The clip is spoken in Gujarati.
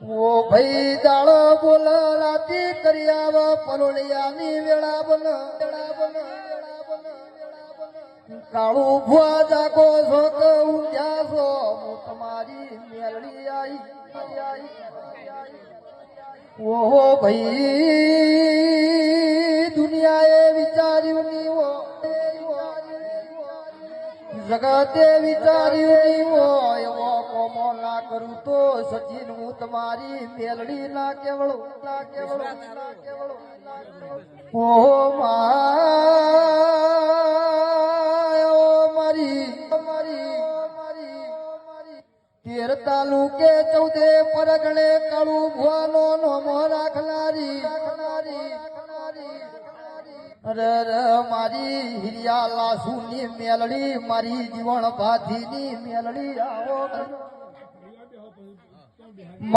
ભાઈ દાડો બોલ, રાતી કરી આવ પરોળિયાની વેળા બન વેળા બન કાળું ભુવા જાગો દુનિયાએ વિચાર્યું જગતે વિચાર્યું કરું તો સચિન હું તમારી મેલડી ના કેવળ ના કેવળું ના કેવળું. ઓહો મારી તેર તાલુકે ચૌદે પરગણે કાળું ભવાનો નોમો રાખનારી અરે મારી હિરિયા લાસુની મેલડી મારી જીવણ ભાથીની મેલડી આવો.